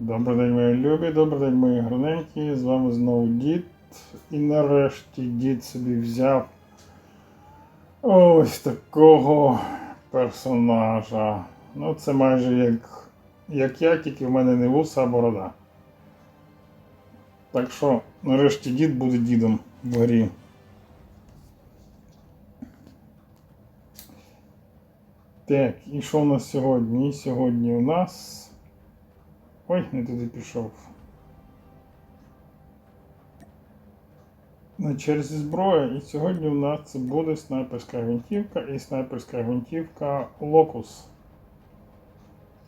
Добрий день, мої любі, добрий день, мої граненькі. З вами знову дід. І нарешті дід собі взяв ось такого персонажа. Ну, це майже як, як я, тільки в мене не вуса, а борода. Так що, нарешті дід буде дідом в грі. Так, і що у нас сьогодні? І сьогодні у нас. Ой, не туди пішов. На черзі зброя, і сьогодні у нас це буде снайперська гвинтівка і снайперська гвинтівка Locus.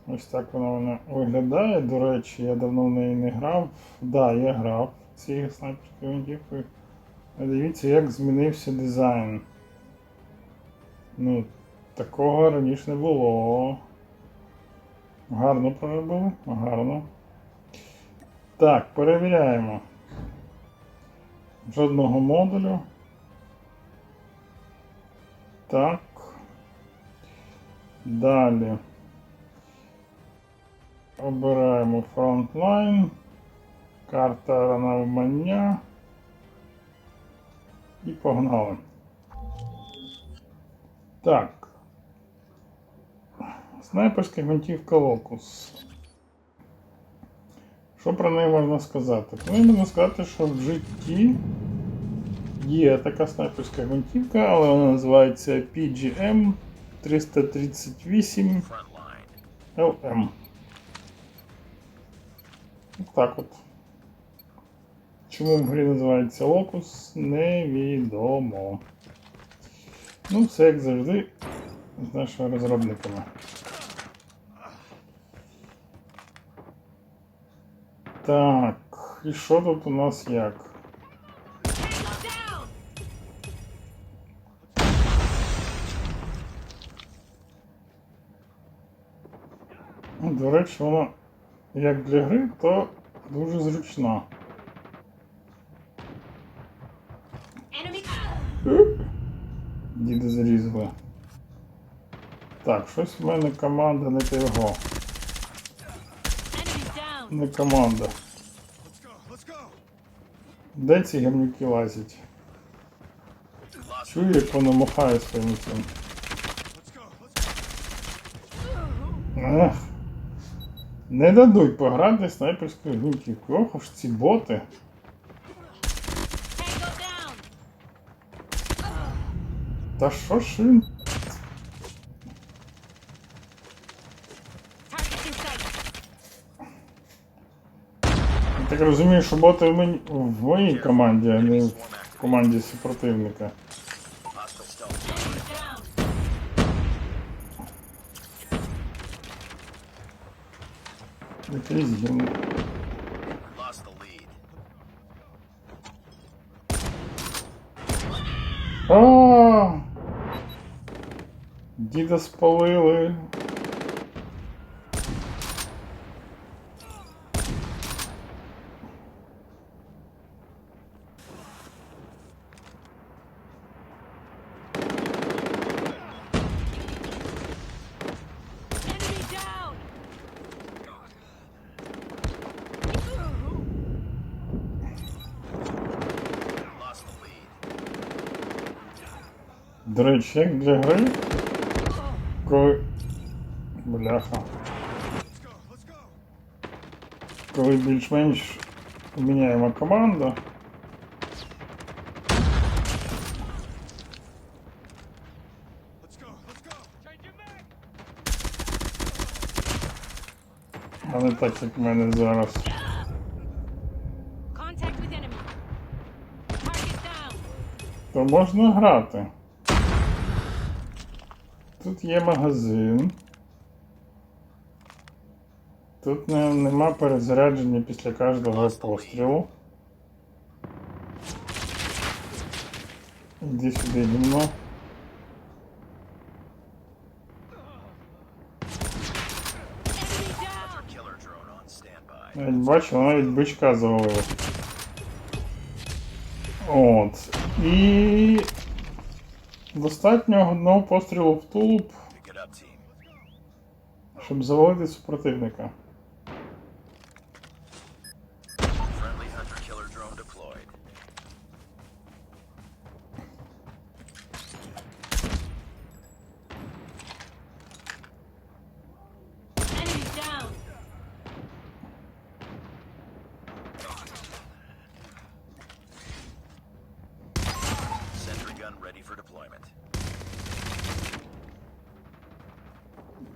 Ось так вона, вона виглядає. До речі, я давно в неї не грав. Так, да, я грав цією снайперською гвинтівкою. А дивіться, як змінився дизайн. Ну, такого раніше не було. Гарно проробили, гарно. Так, перевіряємо. Жодного модулю. Так. Далі. Обираємо Frontline. Карта навмання. І погнали. Так. Снайперська гвинтівка Локус. Що про неї можна сказати? Про неї можна сказати, що в житті є така снайперська гвинтівка, але вона називається PGM 338 LM. Так от. Чому в грі називається Локус, невідомо. Ну, все як завжди з нашими розробниками. Так, і що тут у нас як? До речі, воно як для гри, то дуже. Enemy. Діди зрізали. Так, щось в мене команда не того. Не команда. Де ці гамнюки лазять? Чую, як воно махає своїм цим. Ех. Не дадуть пограти снайперською гвинтівкою. Ох уж ці боти. Та що ж він? Target in sight. Я так розумію, що боти в, мені, в моїй команді, а не в команді супротивника. Якийсь! Діда спалили. Enemy down. Lost the lead. Як для гри. Коли. Бляха. Коли більш-менш міняємо команду. А не так, як в мене зараз. То можна грати. Тут є магазин. Тут не, нема перезарядження після кожного пострілу. Іди сюди гімно. Навіть бачу, навіть бичка завалила. От. І достатньо одного пострілу в тулуб, щоб завалити супротивника.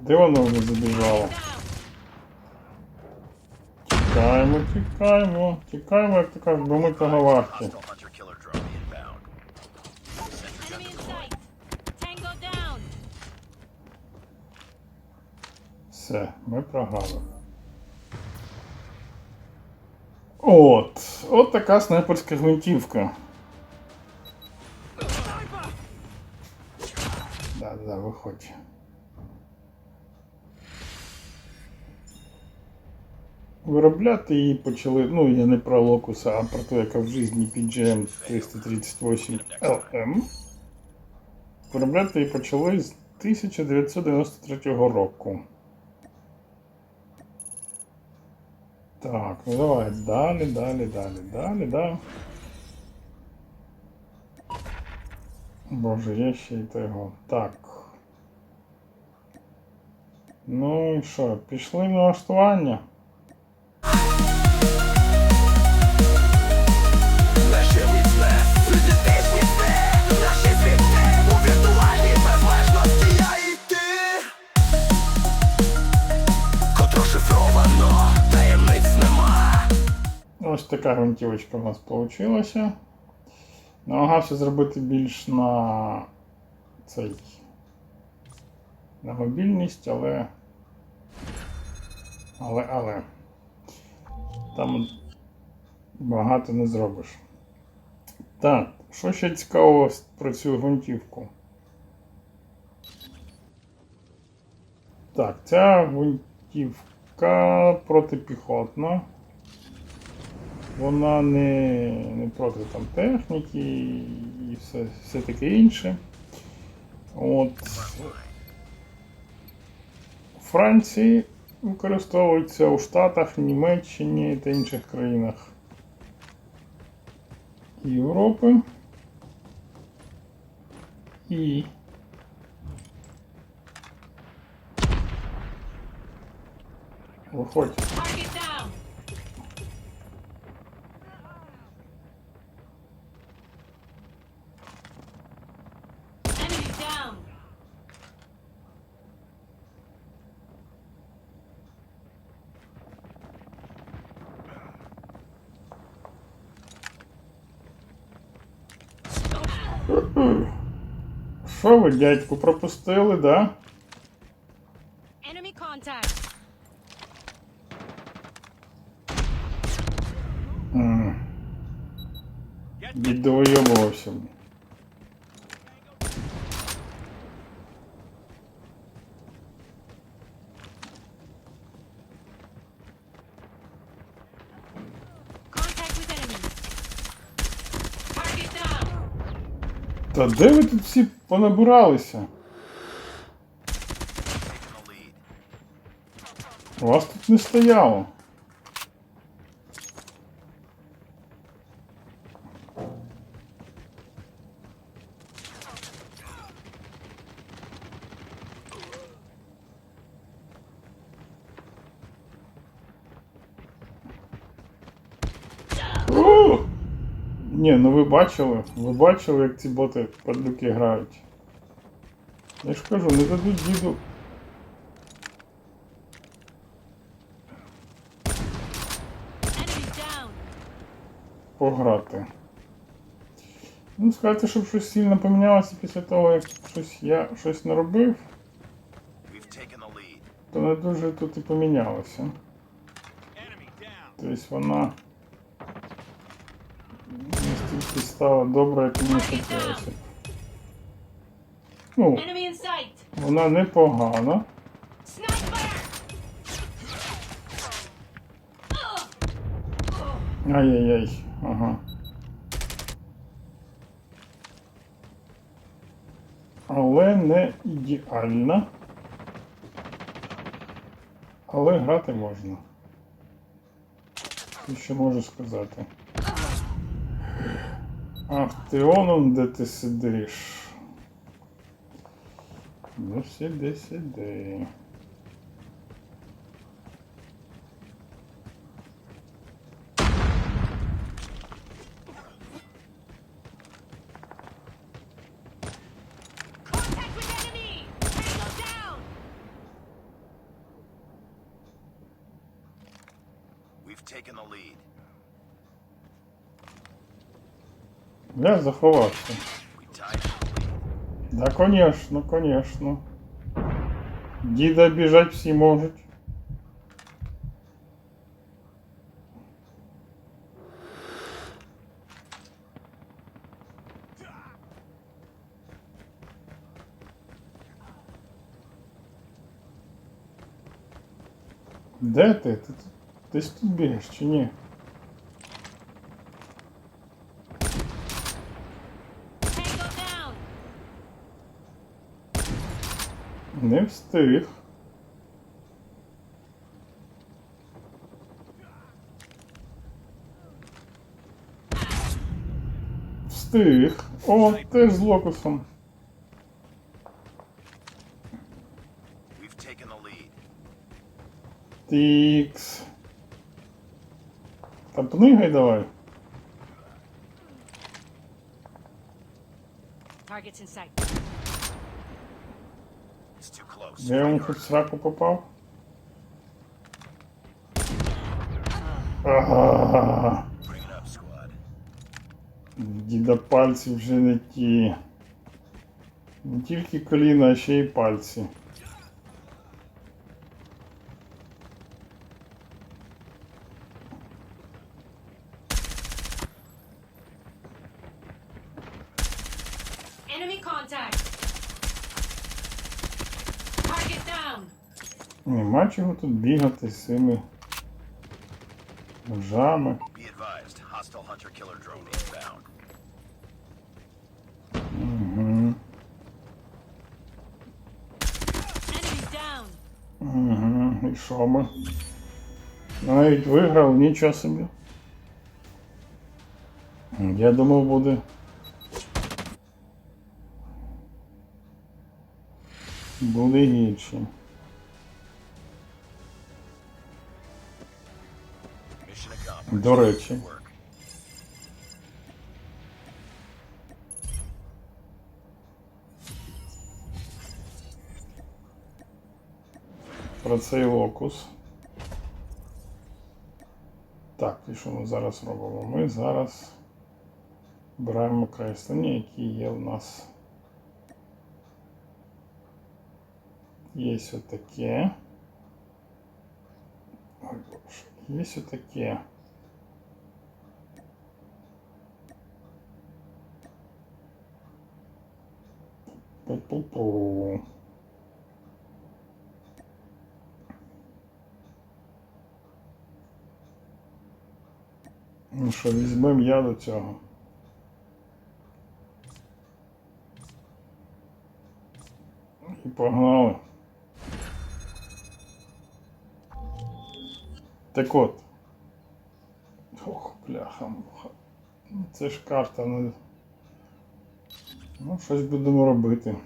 Де воно вже забіжало? Тікаємо, тікаємо, тікаємо, як то кажуть, бо ми того варті. Все, ми програли. От, от така снайперська гвинтівка. Виробляти її почали, ну я не про локуса, а про те, яка в житті PGM 338 LM. Виробляти її почали з 1993 року. Так, ну давай далі, далі, далі, далі, да. Боже, є ще й того. Так. Ну і що, пішли в налаштування? Ось така гвинтівочка у нас вийшла. Намагався зробити більш на цей. На мобільність, але. Але, але. Там багато не зробиш. Так, що ще цікавого про цю гвинтівку? Так, ця гвинтівка протипіхотна. Вона не, не проти там техніки і все, все таке інше. От. Франції використовується у Штатах, Німеччині та інших країнах Європи. І виходь. Що ви, дядьку, пропустили, да? Enemy contact. М. Віддовойобувався. Contact with enemy. Target down. Та де ви тут всі понабиралися? У. Вас тут не стояло. О! Ні, ну ви бачили, ви бачили, як ці боти падлюки грають. Я ж кажу, не дадуть діду пограти. Ну, сказати, щоб щось сильно помінялося після того, як щось я щось не робив, We've taken the lead. то не дуже тут і помінялося. Тобто вона настільки стала добра, як мені хотілося. Ну, вона непогана. Ай-яй-яй, ага. Але не ідеальна. Але грати можна. І що можу сказати? Актеоном, де ти сидиш? Ну сиди, сиди. Taken the lead. Я заховався. We tied for the lead. Да, конечно, конечно. Діда біжать всі можуть. Де ти? Ти тут десь тут бігаєш чи ні? Встиг. Встиг. О, теж з локусом. Тікс. Та пнигай давай. Targets in sight. Я йому хоч сраку попав. Ага. Діда пальці вже не ті. Не тільки коліна, а ще й пальці. Enemy contact. Нема чого тут бігати з цими ножами. Угу. Угу. І що ми? Навіть виграв, нічого собі. Я думав буде. Буде гірше. До речі. Про цей локус. Так, і що ми зараз робимо? Ми зараз беремо креслення, які є в нас. Є отаке. Ой, боже. Є отаке. Пу-пу-пу. Ну що, візьмем я до цього. І погнали. Так от. Ох, бляха. муха. Ну, Це ж карта, ну. Ну, щось будемо робити.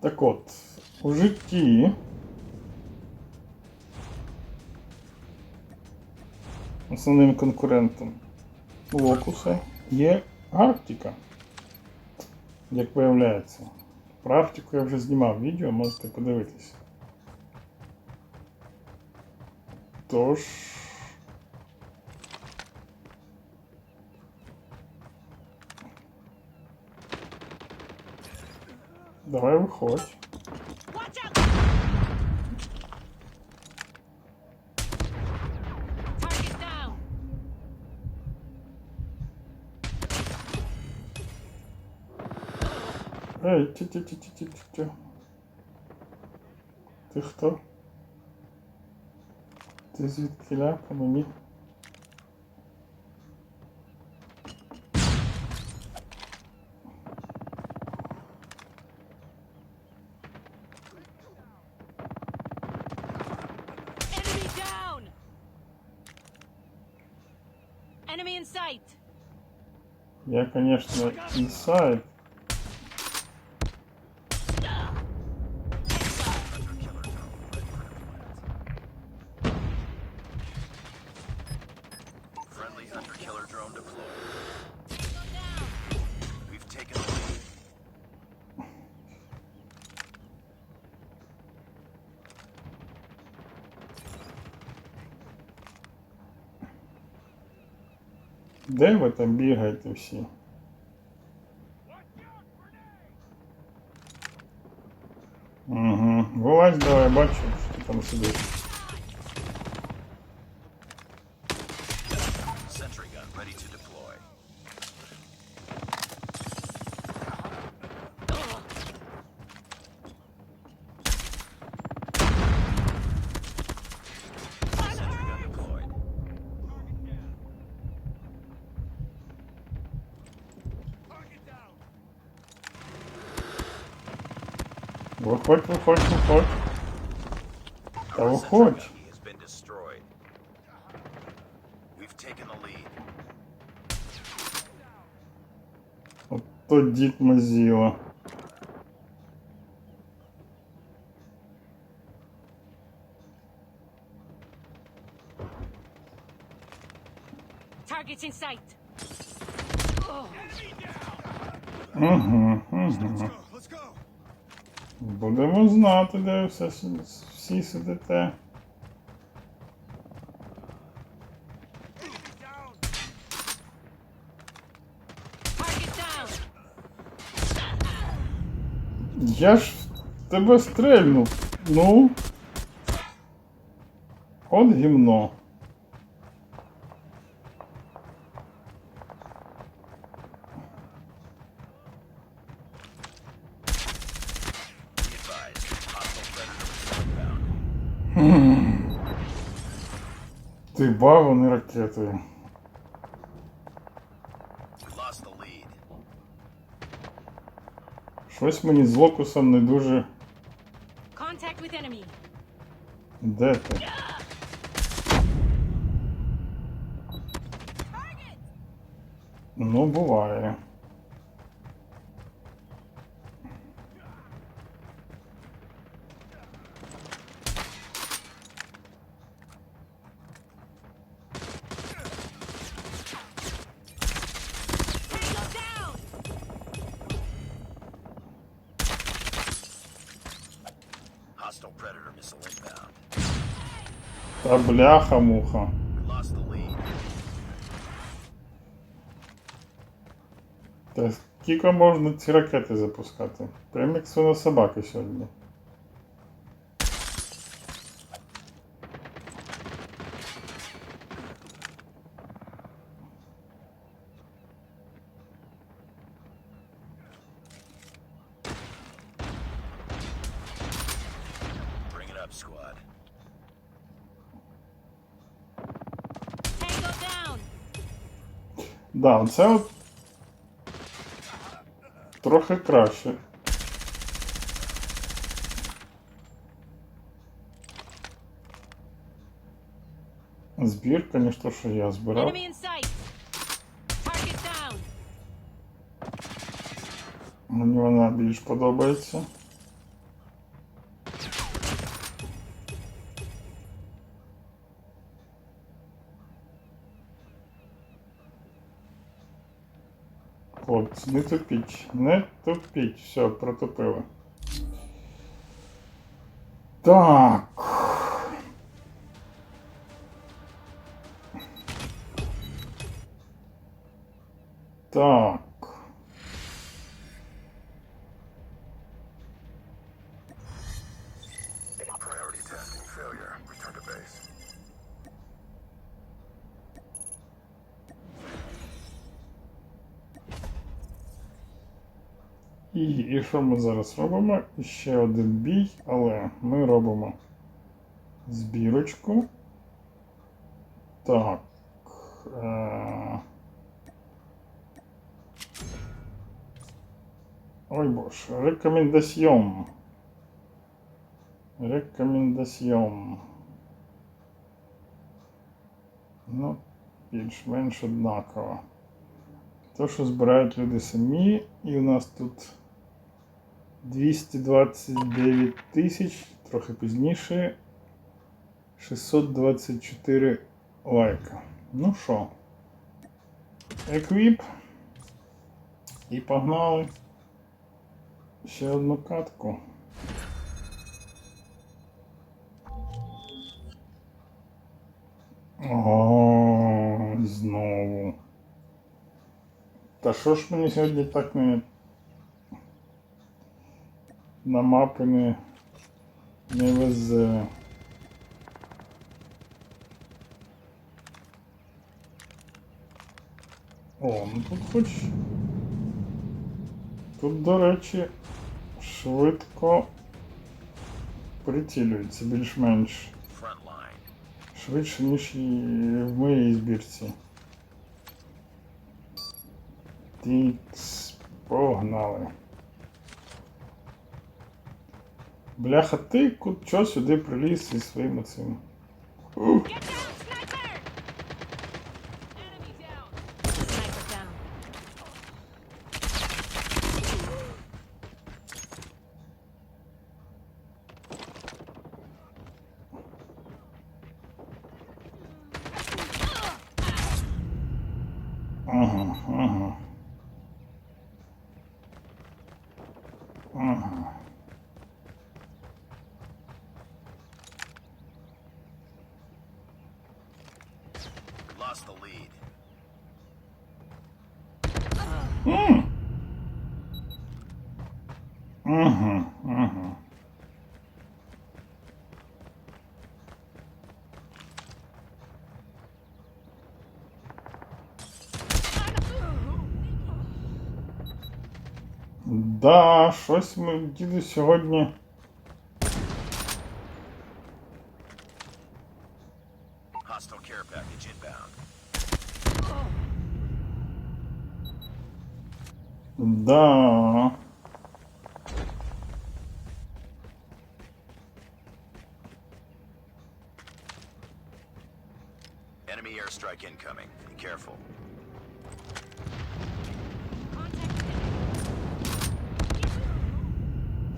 Так от, у житті. Основним конкурентом Локуса є Арктика. Як виявляється. Про Арктику я вже знімав відео, можете подивитися. Тож. Давай виходь. Watch out. Target down. Ей, ті ті ті ті ті ті ті Ти хто? Ти звідки ляка мені? Enemy down. Enemy in sight. Я, конечно, інсайд. Де ви там бігаєте всі? Угу. Вилазь, давай, бачу, що ти там сидиш. Виходь, виходь, виходь. Та Our sentry виходь. gun has been destroyed. We've taken the lead. От то дід Мазіла. Targets in sight. Угу, угу. Будемо знати, де все, всі сидите. Я ж тебе стрельнув. Ну. От гімно. Ти баваний ракетою. We lost the lead. Щось мені з локусом не дуже. Де ти? Ну, буває. Бляха-муха. Та скільки можна ці ракети запускати? Прям як свина собаки сьогодні. Да, це от трохи краще. Збір, звісно, що я збирав. Enemy in sight. Target down. Мені вона більш подобається. Хлопці, не тупіть, не тупіть. Все, протупили. Так. Так. Що ми зараз робимо? Ще один бій, але ми робимо збірочку. Так. Е... Ой боже, рекомендаціон. Рекомендаціон. Ну, більш-менш однаково. То, що збирають люди самі, і у нас тут 229 тисяч, трохи пізніше 624 лайка. Ну що, еквіп. І погнали. Ще одну катку. О, знову. Та що ж мені сьогодні так не. На мапи не. не везе. О, ну тут хоч. Тут, до речі, швидко прицілюється більш-менш швидше, ніж і в моїй збірці. Тікс, погнали. Бляха, ти ку- чо сюди приліз зі своїм оцим? Ух, Get down, sniper! Enemy down. Sniper down. Ага, ага. Ага. We lost the lead. Ага, ага. Да, щось ми діду сьогодні. Hostile care package inbound. Да. Enemy airstrike incoming. Be careful. Contact with enemy.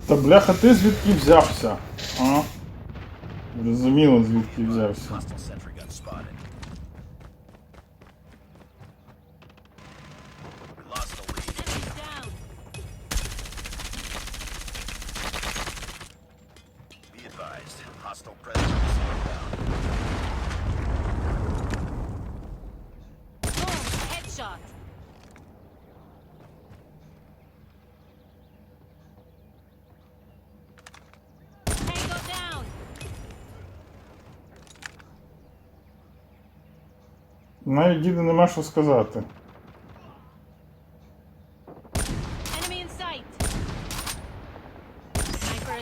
Та бляха, ти звідки взявся? А? Зрозуміло, звідки взявся.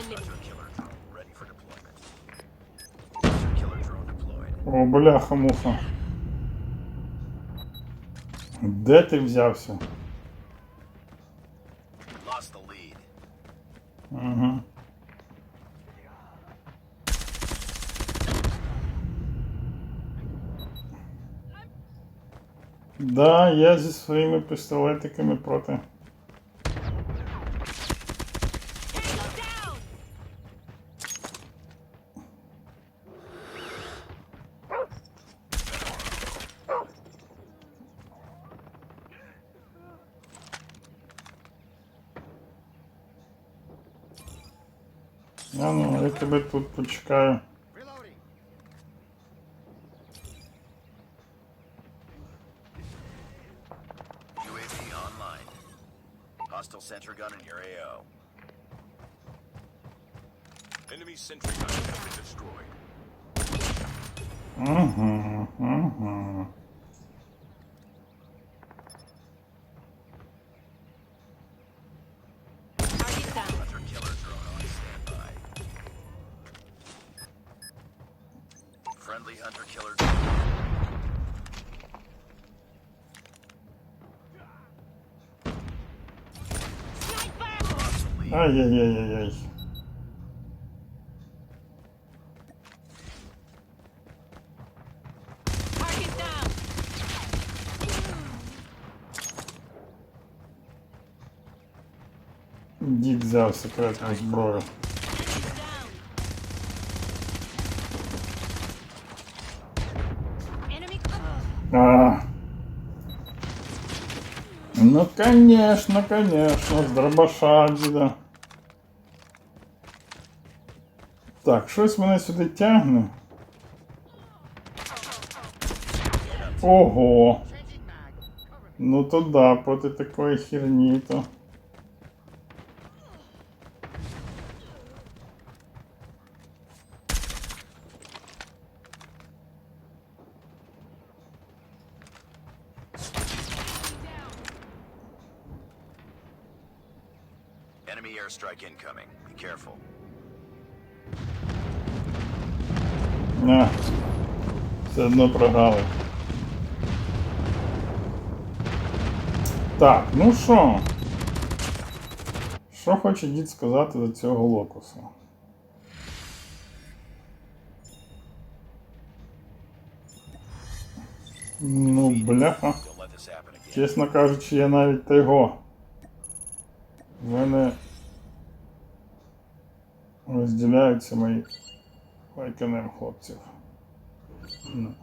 Deployment. Hunter killer drone deployed. О, бляха муха. Де ти взявся? We lost the lead. Ага. Да, я зі своїми пістолетиками проти. Ну, я тебе тут почекаю. Hostile sentry gun in your AO. Enemy sentry gun has been destroyed. Mm-hmm. Mm-hmm. Ай-яй-яй-яй-яй. Target down. Дід взяв секретну зброю. Enemy down. Enemy. Ugh. А. Ну, конечно, конечно, з дробаша, діда. Так, щось мене сюди тягне. Ого. Ну то да, проти такої херні то. А, все одно програли. Так, ну що? Що хоче дід сказати до цього локуса? Ну, бляха. Чесно кажучи, я навіть та його. В мене розділяються мої лайканем хлопців. Ну.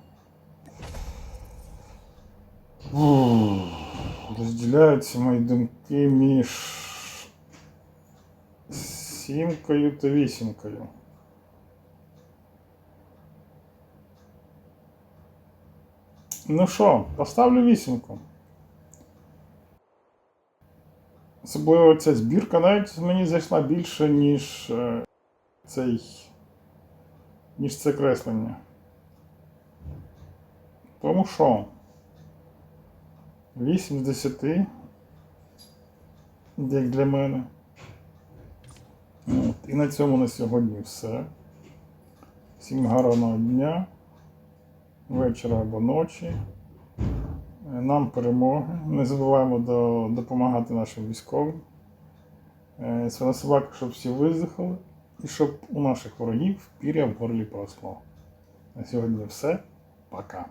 Розділяються мої думки між сімкою та вісімкою. Ну що, поставлю вісімку. Особливо ця збірка навіть мені зайшла більше, ніж е, цей. Ніж це креслення. Тому що 8 з 10, як для мене. От. І на цьому на сьогодні все. Всім гарного дня, вечора або ночі. Нам перемоги. Не забуваємо до, допомагати нашим військовим. Е, Свина собака, щоб всі виздихали. І щоб у наших ворогів пір'я в горлі поросло. На сьогодні все. Пока.